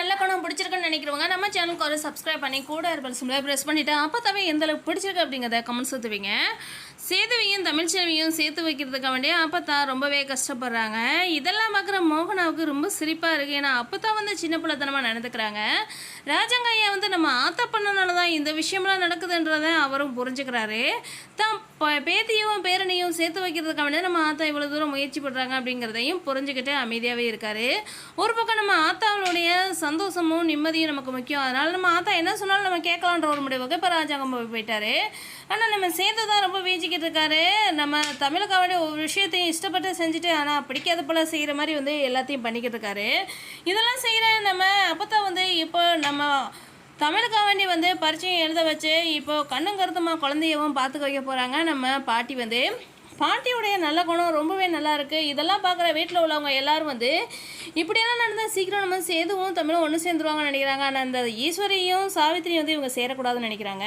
நல்ல குணம் பிடிச்சிருக்குன்னு நினைக்கிறவங்க நம்ம சேனலுக்கு ஒரு சப்ஸ்கிரைப் பண்ணி கூட இருப்பல் சிம்லர் ப்ரெஸ் பண்ணிவிட்டு அப்போ தவிர எந்த அளவுக்கு பிடிச்சிருக்கு அப்படிங்கிறத கமெண்ட்ஸ் ஊற்றுவீங்க சேதுவையும் தமிழ்ச்செல்வியும் சேர்த்து வைக்கிறதுக்கு வேண்டிய அப்பத்தா ரொம்பவே கஷ்டப்படுறாங்க. இதெல்லாம் பார்க்குற மோகனாவுக்கு ரொம்ப சிரிப்பாக இருக்குது ஏன்னா அப்பத்தான் வந்து சின்ன பிள்ளைத்தனமாக நடந்துக்கிறாங்க. ராஜங்கையா வந்து நம்ம ஆத்தா பண்ணனால தான் இந்த விஷயம்லாம் நடக்குதுன்றதை அவரும் புரிஞ்சுக்கிறாரு. தான் ப- பேத்தியும் பேரனையும் சேர்த்து வைக்கிறதுக்காக வேண்டிய நம்ம ஆத்தா இவ்வளோ தூரம் முயற்சி பண்ணுறாங்க அப்படிங்கிறதையும் புரிஞ்சுக்கிட்டு அமைதியாகவே இருக்காரு. ஒரு பக்கம் நம்ம ஆத்தாவுடைய சந்தோஷமும் நிம்மதியும் நமக்கு முக்கியம். அதனால நம்ம ஆத்தா என்ன சொன்னாலும் நம்ம கேட்கலான்ற ஒரு முடிவுக்கு இப்போ ராஜாங்கம் போய் போயிட்டாரு. ஆனால் நம்ம சேர்த்து தான் ரொம்ப வீச்சிக்கிட்டு இருக்காரு. நம்ம தமிழுக்காக ஒரு விஷயத்தையும் இஷ்டப்பட்டு செஞ்சுட்டு ஆனால் பிடிக்காத போல் செய்கிற மாதிரி வந்து எல்லாத்தையும் பண்ணிக்கிட்டு இருக்காரு. இதெல்லாம் செய் நம்ம அப்போ வந்து இப்போ நம்ம தமிழுக்காக வேண்டி வந்து பரீட்சையும் எழுத வச்சு இப்போ கண்ணும் கருத்துமா குழந்தையவும் பார்த்துக்க வைக்க போகிறாங்க நம்ம பாட்டி வந்து பாட்டியுடைய நல்ல குணம் ரொம்பவே நல்லா இருக்குது இதெல்லாம் பார்க்குற வீட்டில் உள்ளவங்க எல்லோரும் வந்து இப்படியெல்லாம் நடந்தால் சீக்கிரம் நம்ம சேதுவும் தமிழும் ஒன்று சேர்ந்துருவாங்கன்னு நினைக்கிறாங்க. ஆனால் அந்த ஈஸ்வரியும் சாவித்திரியும் வந்து இவங்க சேரக்கூடாதுன்னு நினைக்கிறாங்க.